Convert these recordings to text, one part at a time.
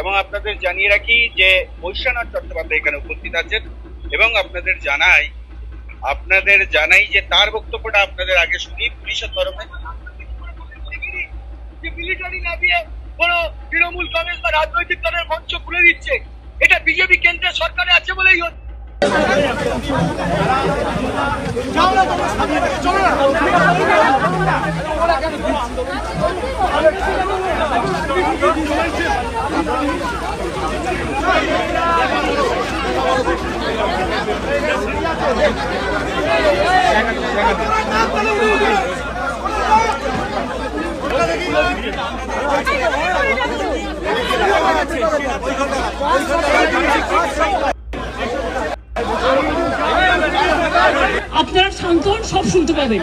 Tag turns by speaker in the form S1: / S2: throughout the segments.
S1: এবং আপনাদের জানিয়ে রাখি যে বৈশ্বনাথ চট্টোপাধ্যায় এখানে উপস্থিত আছেন এবং আপনাদের জানাই আপনাদের জানাই যে তার বক্তব্যটা আপনাদের আগে শুনি পুলিশের তরফে।
S2: মিলিটারি না দিয়ে কোন তৃণমূল কংগ্রেস বা রাজনৈতিক দলের মঞ্চ খুলে দিচ্ছে এটা বিজেপি কেন্দ্রের সরকারে আছে বলেই হচ্ছে।
S3: আপনারা শান্ত সব শুনতে পাবেন।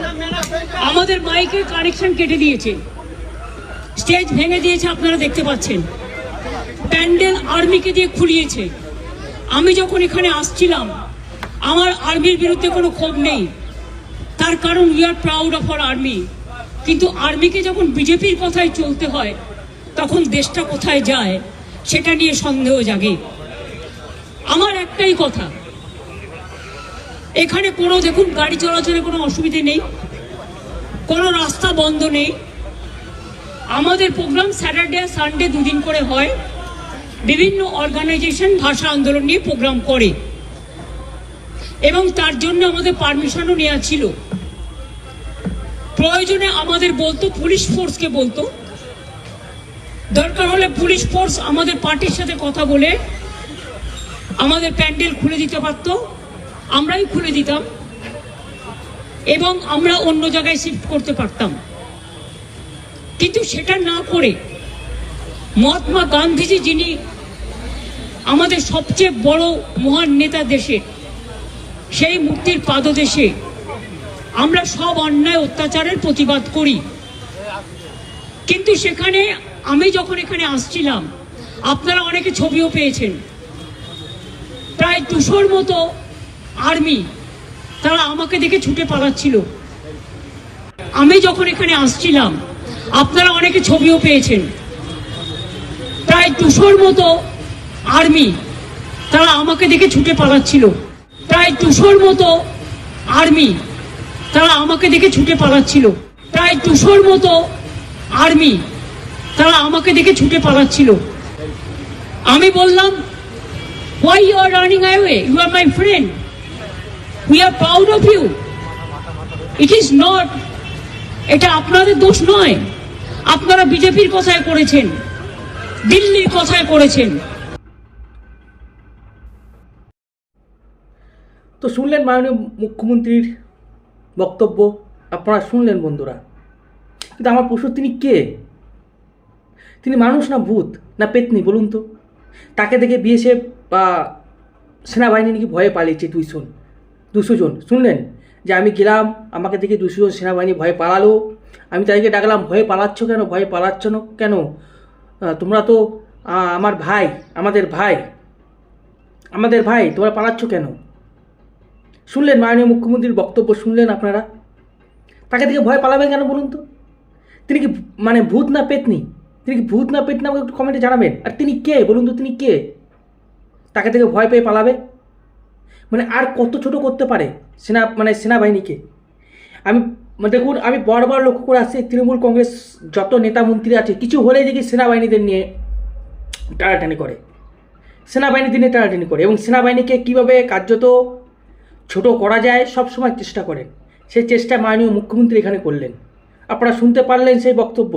S3: আমাদের মাইকের কানেকশন কেটে দিয়েছে। স্টেজ ভেঙে দিয়েছে, আপনারা দেখতে পাচ্ছেন। প্যান্ডেল আর্মিকে দিয়ে খুলিয়েছে। আমি যখন এখানে আসছিলাম আমার আর্মির বিরুদ্ধে কোনো ক্ষোভ নেই। তার কারণ we are proud of our army কিন্তু আর্মিকে যখন বিজেপির কথায় চলতে হয়, তখন দেশটা কোথায় যায়, সেটা নিয়ে সন্দেহ জাগে। আমার একটাই কথা, এখানে কোনো, দেখুন, গাড়ি চলাচলের কোনো অসুবিধে নেই, কোনো রাস্তা বন্ধ নেই। আমাদের প্রোগ্রাম স্যাটারডে সানডে দুদিন করে হয়। বিভিন্ন অর্গানাইজেশন ভাষা আন্দোলন নিয়ে প্রোগ্রাম করে। এবং তার জন্য আমাদের পারমিশনও নেওয়া ছিল। প্রয়োজনে আমাদের বলতো, পুলিশ ফোর্সকে বলতো। দরকার হলে পুলিশ ফোর্স আমাদের পার্টির সাথে কথা বলে আমাদের প্যান্ডেল খুলে দিতে পারতো। আমরাই খুলে দিতাম এবং আমরা অন্য জায়গায় শিফট করতে পারতাম। কিন্তু সেটা না করে মহাত্মা গান্ধীজি যিনি আমাদের সবচেয়ে বড় মহান নেতা দেশে সেই মুক্তির পাদদেশে আমরা সব অন্যায় অত্যাচারের প্রতিবাদ করি। কিন্তু সেখানে আমি যখন এখানে আসছিলাম, আপনারা অনেকে ছবিও পেয়েছেন। প্রায় দুশোর মতো আর্মি তারা আমাকে দেখে ছুটে পালাচ্ছিল। আমি যখন এখানে আসছিলাম, আপনারা অনেকে ছবিও পেয়েছেন। প্রায় দুশোর মতো আর্মি তারা আমাকে দেখে ছুটে পালাচ্ছিল। প্রায় দুশোর মতো আর্মি তারা আমাকে দেখে ছুটে পালাচ্ছিল। প্রায় দুশোর মতো আর্মি তারা আমাকে দেখে ছুটে পালাচ্ছিল। আমি বললাম, Why you are running away? You are my friend we are proud of you it is not এটা আপনাদের দোষ নয়। আপনারা বিজেপির কথায় করেছেন, দিল্লির কথায় করেছেন।
S4: তো শুনলেন মাননীয় মুখ্যমন্ত্রীর বক্তব্য? আপনারা শুনলেন বন্ধুরা। কিন্তু আমার প্রশ্ন, তিনি কে? তিনি মানুষ না ভূত, না পেতনি, বলুন তো? তাকে দেখে বিএসএফ বা সেনাবাহিনী নাকি ভয়ে পালিয়েছে দুইশো দুশো জন। শুনলেন? যে আমি গেলাম, আমাকে দেখে দুশো জন সেনাবাহিনী ভয়ে পালালো। আমি তাদেরকে ডাকলাম, ভয়ে পালাচ্ছ কেন? ভয়ে পালাচ্ছ না কেন? তোমরা তো আমার ভাই, আমাদের ভাই আমাদের ভাই, তোমরা পালাচ্ছ কেন? শুনলেন মাননীয় মুখ্যমন্ত্রীর বক্তব্য শুনলেন আপনারা? তাকে দেখে ভয় পালাবেন কেন বলুন তো? তিনি কি মানে ভূত না পেতনি? তিনি কি ভূত না পেতনি আমাকে একটু কমেন্টে জানাবেন? আর তিনি কে? বলুন তো তিনি কে? তাকে থেকে ভয় পেয়ে পালাবে? মানে আর কত ছোট করতে পারে সেনা মানে সেনাবাহিনীকে? আমি মানে দেখুন, আমি বারবার লক্ষ্য করে আসছি, তৃণমূল কংগ্রেস যত নেতা মন্ত্রী আছে, কিছু হলেই দেখি সেনাবাহিনীদের নিয়ে টানাটানি করে। সেনাবাহিনীদের নিয়ে টানাটানি করে এবং সেনাবাহিনীকে কীভাবে কার্যত ছোট করা যায় সব সময় চেষ্টা করেন সেই চেষ্টা মাননীয় মুখ্যমন্ত্রী এখানে করলেন। আপনারা শুনতে পারলেন সেই বক্তব্য।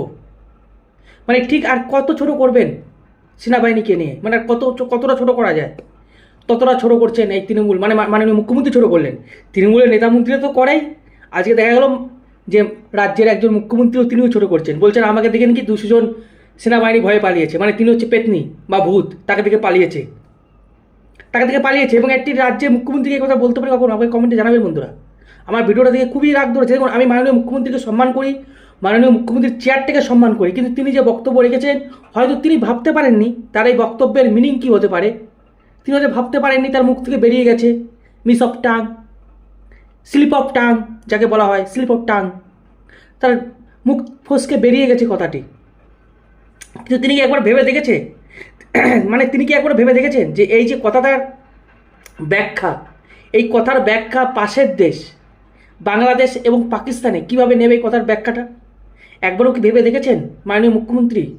S4: মানে ঠিক আর কত ছোট করবেন সেনাবাহিনীকে নিয়ে? মানে আর কত কতটা ছোট করা যায়? ততটা ছোট করছেন এই তৃণমূল মানে মাননীয় মুখ্যমন্ত্রী ছোট করলেন। তৃণমূলের নেতা মন্ত্রীরা তো করেই। আজকে দেখা গেল যে রাজ্যের একজন মুখ্যমন্ত্রীও তিনিও ছোট করছেন। বলছেন, আমাকে দেখে নাকি দুশো জন সেনাবাহিনী ভয়ে পালিয়েছে। মানে তিনি হচ্ছে পেতনি বা ভূত, তাকে দেখে পালিয়েছে। তাকে থেকে পালিয়েছে এবং একটি রাজ্যে মুখ্যমন্ত্রীকে কথা বলতে পারে কখন? আমাকে কমেন্টে জানাবেন বন্ধুরা। আমার ভিডিওটা দেখে খুবই রাগ ধরেছে। দেখুন, আমি মাননীয় মুখ্যমন্ত্রীকে সম্মান করি, মাননীয় মুখ্যমন্ত্রীর চেয়ারটাকে সম্মান করি, কিন্তু তিনি যে বক্তব্য রেখেছেন, হয়তো তিনি ভাবতে পারেননি তার এই বক্তব্যের মিনিং কী হতে পারে। তিনি হয়তো ভাবতে পারেননি তার মুখ থেকে বেরিয়ে গেছে। Miss of tongue slip of tongue যাকে বলা হয় স্লিপ অফ টাং তার মুখ ফসকে বেরিয়ে গেছে কথাটি। কিন্তু তিনি কি একবার ভেবে দেখেছে? মানে তিনি কি একবার ভেবে দেখেছেন যে এই যে কথাটার ব্যাখ্যা, এই কথার ব্যাখ্যা পাশের দেশ, বাংলাদেশ এবং পাকিস্তানে কীভাবে নেবে এই কথার ব্যাখ্যাটা? একবারও কি ভেবে দেখেছেন মাননীয় মুখ্যমন্ত্রী?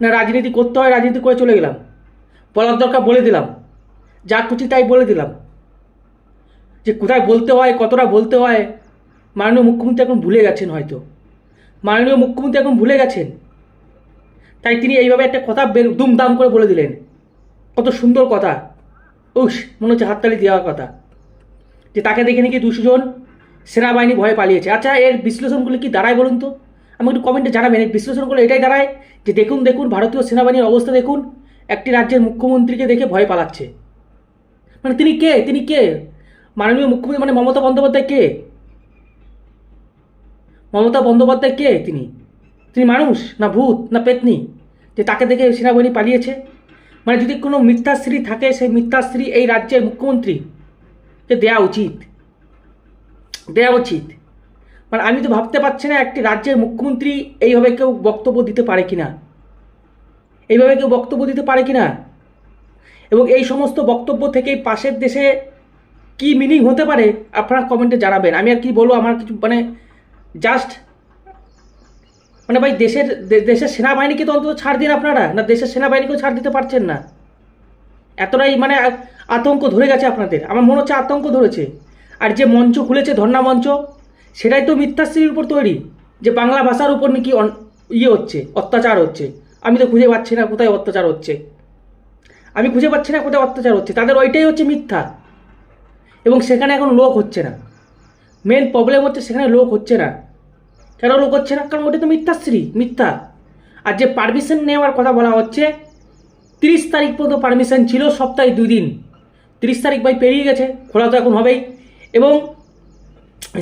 S4: না রাজনীতি করতে হয়, রাজনীতি করে চলে গেলাম। বলার দরকার বলে দিলাম। যা খুশি তাই বলে দিলাম। যে কোথায় বলতে হয়, কতটা বলতে হয়, মাননীয় মুখ্যমন্ত্রী এখন ভুলে গেছেন হয়তো। মাননীয় মুখ্যমন্ত্রী এখন ভুলে গেছেন তাই তিনি এইভাবে একটা কথা বের দুমদাম করে বলে দিলেন। কত সুন্দর কথা। উস মনে হচ্ছে হাততালি দেওয়ার কথা। যে তাকে দেখে নাকি দুশো জন সেনাবাহিনী ভয়ে পালিয়েছে। আচ্ছা এর বিশ্লেষণগুলো কি দাঁড়ায় বলুন তো? আমাকে একটু কমেন্টে জানাবেন। এর বিশ্লেষণগুলো এটাই দাঁড়ায় যে দেখুন দেখুন, ভারতীয় সেনাবাহিনীর অবস্থা দেখুন। একটি রাজ্যের মুখ্যমন্ত্রীকে দেখে ভয় পালাচ্ছে। মানে তিনি কে? তিনি কে? মাননীয় মুখ্যমন্ত্রী মানে মমতা বন্দ্যোপাধ্যায় কে? মমতা বন্দ্যোপাধ্যায় কে তিনি? তিনি মানুষ, না ভূত, না পেতনি, যে তাকে দেখে সেনাবাহিনী পালিয়েছে? মানে যদি কোনো মিথ্যাশ্রী থাকে, সেই মিথ্যাশ্রী এই রাজ্যের মুখ্যমন্ত্রী যে দেওয়া উচিত? দেওয়া উচিত। মানে আমি তো ভাবতে পারছি না একটি রাজ্যের মুখ্যমন্ত্রী এইভাবে কেউ বক্তব্য দিতে পারে কি না এইভাবে কেউ বক্তব্য দিতে পারে কি না এবং এই সমস্ত বক্তব্য থেকে পাশের দেশে কি মিনিং হতে পারে, আপনারা কমেন্টে জানাবেন। আমি আর কি বলব, আমার কিছু মানে জাস্ট মানে ভাই, দেশের দেশের সেনাবাহিনীকে তো অন্তত ছাড় দিন আপনারা, না দেশের সেনাবাহিনীকেও ছাড় দিতে পারছেন না? এতটাই মানে আতঙ্ক ধরে গেছে আপনাদের। আমার মনে হচ্ছে আতঙ্ক ধরেছে। আর যে মঞ্চ খুলেছে, ধর্ণা মঞ্চ, সেটাই তো মিথ্যাশ্রীর উপর তৈরি। যে বাংলা ভাষার উপর নাকি ইয়ে হচ্ছে, অত্যাচার হচ্ছে। আমি তো খুঁজে পাচ্ছি না কোথায় অত্যাচার হচ্ছে। আমি খুঁজে পাচ্ছি না কোথায় অত্যাচার হচ্ছে। তাদের ওইটাই হচ্ছে মিথ্যা। এবং সেখানে এখন লোক হচ্ছে না। মেন প্রবলেম হচ্ছে সেখানে লোক হচ্ছে না। কেন লোক হচ্ছে না? কারণ ওটা তো মিথ্যাশ্রী, মিথ্যা। আর যে পারমিশন নেওয়ার কথা বলা হচ্ছে, তিরিশ তারিখ পর্যন্ত পারমিশন ছিল, সপ্তাহে দুই দিন। তিরিশ তারিখ ভাই পেরিয়ে গেছে, খোলা তো এখন হবেই। এবং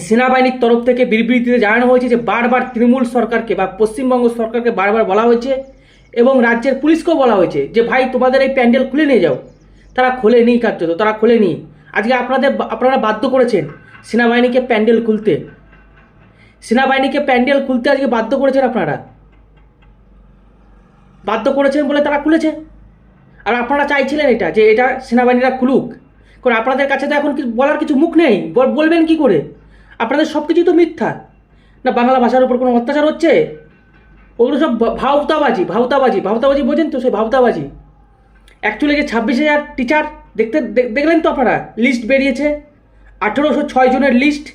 S4: সেনাবাহিনীর তরফ থেকে বিবৃতিতে জানানো হয়েছে যে বারবার তৃণমূল সরকারকে বা পশ্চিমবঙ্গ সরকারকে বারবার বলা হয়েছে এবং রাজ্যের পুলিশকেও বলা হয়েছে যে, ভাই, তোমাদের এই প্যান্ডেল খুলে নিয়ে যাও। তারা খোলেনি কার্যত, তারা খোলেনি আজকে আপনাদের আপনারা বাধ্য করেছেন সেনাবাহিনীকে প্যান্ডেল খুলতে। সেনাবাহিনীকে প্যান্ডেল খুলতে আজকে বাধ্য করেছেন আপনারা? বাধ্য করেছেন বলে তারা খুলেছে? আর আপনারা চাইছিলেন এটা, যে এটা সেনাবাহিনীরা খুলুক। কারণ আপনাদের কাছে তো এখন বলার কিছু মুখ নেই। বলবেন কি করে? আপনাদের সব কিছুই তো মিথ্যা। না, বাংলা ভাষার উপর কোনো অত্যাচার হচ্ছে? ওগুলো সব ভাওতাবাজি ভাওতাবাজি ভাওতাবাজি বোঝেন তো সেই ভাওতাবাজি অ্যাকচুয়ালি যে ছাব্বিশ হাজার টিচার দেখতে দেখলেন তো আপনারা? লিস্ট বেরিয়েছে। আঠেরোশো ছয় জনের লিস্ট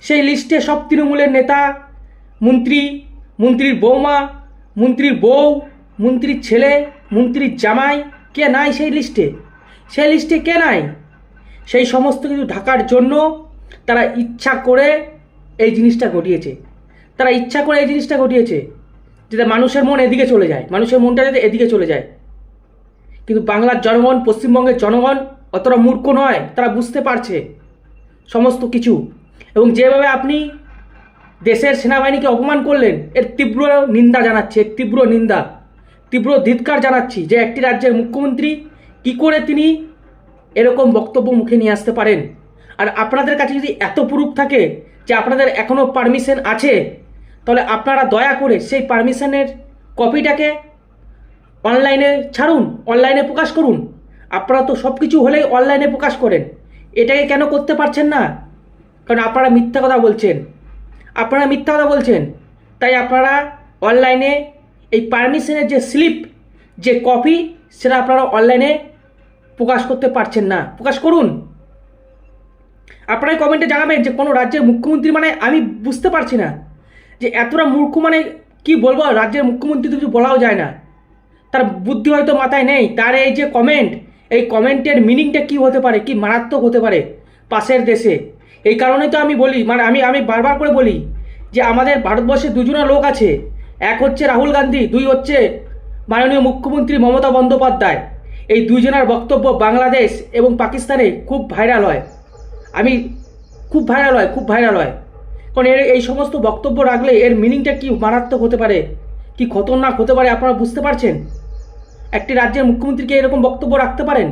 S4: সেই লিস্টে সব তৃণমূলের নেতা, মন্ত্রী, মন্ত্রীর বৌমা, মন্ত্রীর বউ, মন্ত্রীর ছেলে, মন্ত্রীর জামাই, কে নাই সেই লিস্টে? সেই লিস্টে কে নাই? সেই সমস্ত কিছু ঢাকার জন্য তারা ইচ্ছা করে এই জিনিসটা ঘটিয়েছে। তারা ইচ্ছা করে এই জিনিসটা ঘটিয়েছে যাতে মানুষের মন এদিকে চলে যায়। মানুষের মনটা যাতে এদিকে চলে যায়। কিন্তু বাংলার জনগণ, পশ্চিমবঙ্গের জনগণ অতটা মূর্খ নয়, তারা বুঝতে পারছে সমস্ত কিছু। এবং যেভাবে আপনি দেশের সেনাবাহিনীকে অপমান করলেন, এর তীব্র নিন্দা জানাচ্ছি, এর তীব্র নিন্দা, তীব্র ধিৎকার জানাচ্ছি যে একটি রাজ্যের মুখ্যমন্ত্রী কি করে তিনি এরকম বক্তব্য মুখে নিয়ে আসতে পারেন। আর আপনাদের কাছে যদি এত প্রুফ থাকে যে আপনাদের এখনও পারমিশন আছে, তাহলে আপনারা দয়া করে সেই পারমিশনের কপিটাকে অনলাইনে ছাড়ুন, অনলাইনে প্রকাশ করুন। আপনারা তো সব কিছু হলেই অনলাইনে প্রকাশ করেন। এটাকে কেন করতে পারছেন না? কারণ আপনারা মিথ্যা কথা বলছেন। আপনারা মিথ্যা কথা বলছেন। তাই আপনারা অনলাইনে এই পারমিশনের যে স্লিপ, যে কপি, সেটা আপনারা অনলাইনে প্রকাশ করতে পারছেন না। প্রকাশ করুন। আপনারাই কমেন্টে জানাবেন যে কোনো রাজ্যের মুখ্যমন্ত্রী মানে আমি বুঝতে পারছি না যে এতটা মূর্খ মানে কি বলব রাজ্যের মুখ্যমন্ত্রী তো কিছু বলাও যায় না। তার বুদ্ধি হয়তো মাথায় নেই। তার এই যে কমেন্ট, এই কমেন্টের মিনিংটা কি হতে পারে, কি মারাত্মক হতে পারে পাশের দেশে? এই কারণেই তো আমি বলি মানে আমি আমি বারবার করে বলি যে আমাদের ভারতবর্ষে দুজনা লোক আছে। এক হচ্ছে রাহুল গান্ধী, দুই হচ্ছে মাননীয় মুখ্যমন্ত্রী মমতা বন্দ্যোপাধ্যায়। এই দুইজনের বক্তব্য বাংলাদেশ এবং পাকিস্তানে খুব ভাইরাল হয়। আমি, খুব ভাইরাল হয়, খুব ভাইরাল হয়। কারণ এর, এই সমস্ত বক্তব্য রাখলে এর মিনিংটা কি মারাত্মক হতে পারে? কি খতরনাক হতে পারে আপনারা বুঝতে পারছেন? একটি রাজ্যের মুখ্যমন্ত্রীকে এরকম বক্তব্য রাখতে পারেন?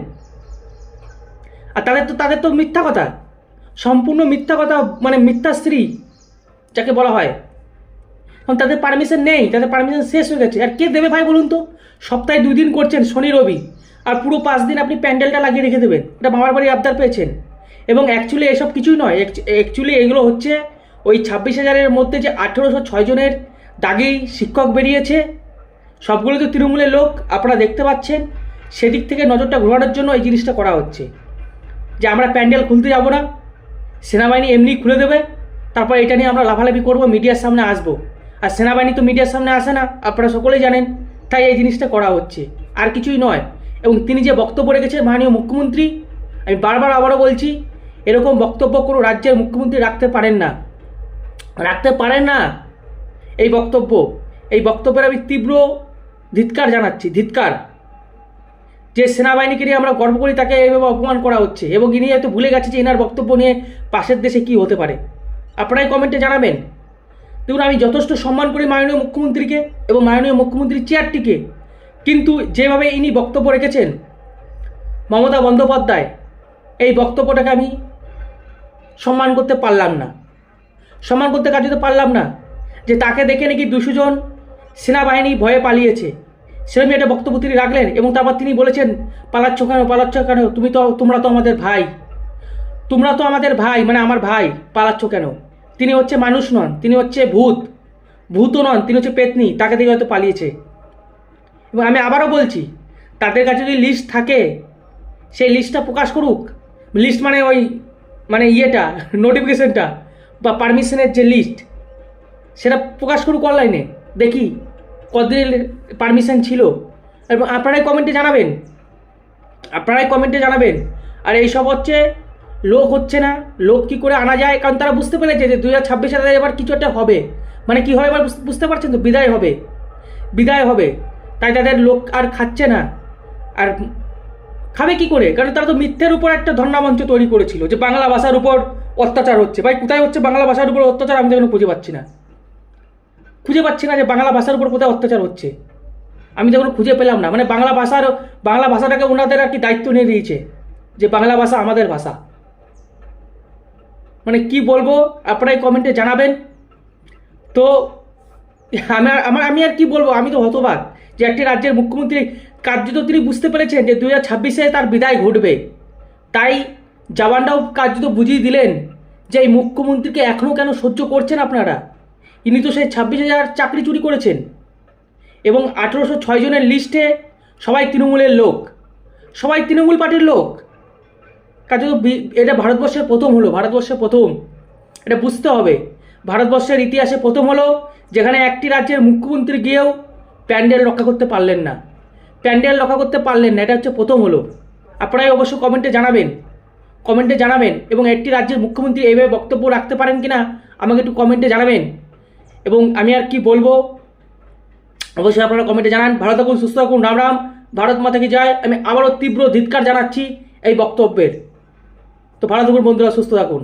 S4: আর তাদের তো তাদের তো মিথ্যা কথা। সম্পূর্ণ মিথ্যা কথা মানে মিথ্যাশ্রী যাকে বলা হয়। কারণ তাদের পারমিশন নেই, তাদের পারমিশন শেষ হয়ে গেছে। আর কে দেবে ভাই বলুন তো? সপ্তাহে দুই দিন করছেন, শনি, রবি। আর পুরো পাঁচ দিন আপনি প্যান্ডেলটা লাগিয়ে রেখে দেবেন। এটা মামার বাড়ি আবদার পেয়েছেন। এবং অ্যাকচুয়ালি এসব কিছুই নয়। অ্যাকচুয়ালি এগুলো হচ্ছে ওই ছাব্বিশ হাজারের মধ্যে যে আঠেরোশো ছয় জনের দাগেই শিক্ষক বেরিয়েছে। সবগুলো তো তৃণমূলের লোক, আপনারা দেখতে পাচ্ছেন। সেদিক থেকে নজরটা ঘোরানোর জন্য এই জিনিসটা করা হচ্ছে। যে আমরা প্যান্ডেল খুলতে যাব না। সেনাবাহিনী এমনি খুলে দেবে, তারপর এটা নিয়ে আমরা লাফালাফি করব, মিডিয়ার সামনে আসব। আর সেনাবাহিনী তো মিডিয়ার সামনে আসে না, আপনারা সকলেই জানেন, তাই এই জিনিসটা করা হচ্ছে। আর কিছুই নয়। এবং তিনি যে বক্তব্য রেখেছেন মাননীয় মুখ্যমন্ত্রী, আমি বারবার আবারও বলছি, এরকম বক্তব্য কোনো রাজ্যের মুখ্যমন্ত্রী রাখতে পারেন না। রাখতে পারেন না এই বক্তব্য। এই বক্তব্যের আমি তীব্র ধিৎকার জানাচ্ছি, ধিৎকার। যে সেনাবাহিনীকে নিয়ে আমরা গর্ব করি, তাকে এভাবে অপমান করা হচ্ছে। এবং ইনি হয়তো ভুলে গেছে যে এনার বক্তব্য নিয়ে পাশের দেশে কি হতে পারে। আপনারাই কমেন্টে জানাবেন। দেখুন, আমি যথেষ্ট সম্মান করি মাননীয় মুখ্যমন্ত্রীকে এবং মাননীয় মুখ্যমন্ত্রীর চেয়ারটিকে। কিন্তু যেভাবে ইনি বক্তব্য রেখেছেন, মমতা বন্দ্যোপাধ্যায়, এই বক্তব্যটাকে আমি সম্মান করতে পারলাম না। সম্মান করতে কার্যত পারলাম না যে তাকে দেখে নাকি দুশো জন সেনাবাহিনী ভয়ে পালিয়েছে। সেরকমই একটা বক্তব্য তিনি রাখলেন এবং তারপর তিনি বলেছেন, পালাচ্ছ কেন? পালাচ্ছ কেন? তুমি তো, তোমরা তো আমাদের ভাই। তোমরা তো আমাদের ভাই মানে আমার ভাই। পালাচ্ছ কেন? তিনি হচ্ছে মানুষ নন, তিনি হচ্ছে ভূত। ভূতও নন, তিনি হচ্ছে পেতনি, তাকে দেখে হয়তো পালিয়েছে। এবং আমি আবারও বলছি, তাদের কাছে যদি লিস্ট থাকে, সেই লিস্টটা প্রকাশ করুক। লিস্ট মানে ওই মানে ইয়েটা নোটিফিকেশনটা বা পারমিশনের যে লিস্ট সেটা প্রকাশ করুক অনলাইনে দেখি। কতদিনের পারমিশন ছিল? এবং আপনারাই কমেন্টে জানাবেন। আপনারাই কমেন্টে জানাবেন। আর এইসব হচ্ছে, লোক হচ্ছে না। লোক কি করে আনা যায়? কারণ তারা বুঝতে পেরেছে যে দু হাজার ছাব্বিশে তাদের এবার কিছু একটা হবে। মানে কি হয় এবার বুঝতে পারছেন তো? বিদায় হবে। বিদায় হবে। তাই তাদের লোক আর খাচ্ছে না। আর খাবে কি করে? কারণ তারা তো মিথ্যের উপর একটা ধর্ণামঞ্চ তৈরি করেছিল যে বাংলা ভাষার উপর অত্যাচার হচ্ছে। ভাই, কোথায় হচ্ছে বাংলা ভাষার উপর অত্যাচার? আমি এখনও খুঁজে পাচ্ছি না। খুঁজে পাচ্ছি না যে বাংলা ভাষার উপর কোথায় অত্যাচার হচ্ছে। আমি তো খুঁজে পেলাম না। মানে বাংলা ভাষার, বাংলা ভাষাটাকে ওনাদের আর কি দায়িত্ব নিয়ে দিয়েছে যে বাংলা ভাষা আমাদের ভাষা। মানে কি বলব, আপনারাই কমেন্টে জানাবেন। তো আমার আমার, আমি আর কি বলব, আমি তো হতবাক যে একটি রাজ্যের মুখ্যমন্ত্রী কার্যত তিনি বুঝতে পেরেছেন যে দু হাজার তার বিদায় ঘটবে। তাই জওয়ানরাও কার্যত বুঝিয়ে দিলেন যে এই মুখ্যমন্ত্রীকে এখনও কেন সহ্য করছেন আপনারা? ইনি তো সেই ছাব্বিশ হাজার চাকরি চুরি করেছেন। এবং আঠেরোশো ছয় জনের লিস্টে সবাই তৃণমূলের লোক। সবাই তৃণমূল পার্টির লোক। কাজে এটা ভারতবর্ষের প্রথম হলো, ভারতবর্ষের প্রথম। এটা বুঝতে হবে। ভারতবর্ষের ইতিহাসে প্রথম হলো, যেখানে একটি রাজ্যের মুখ্যমন্ত্রী গিয়েও প্যান্ডেল রক্ষা করতে পারলেন না। প্যান্ডেল রক্ষা করতে পারলেন না, এটা হচ্ছে প্রথম হলো। আপনারাই অবশ্য কমেন্টে জানাবেন। কমেন্টে জানাবেন, এবং একটি রাজ্যের মুখ্যমন্ত্রী এইভাবে বক্তব্য রাখতে পারেন কি না আমাকে একটু কমেন্টে জানাবেন। এবং আমি আর কি বলব? অবশ্যই আপনারা কমেন্টে জানান। ভালো থাকুন, সুস্থ থাকুন, রাম রাম। ভারত মাতাকে যায় আমি আবারও তীব্র ধিৎকার জানাচ্ছি এই বক্তব্যের। তো ভালো থাকুন বন্ধুরা, সুস্থ থাকুন।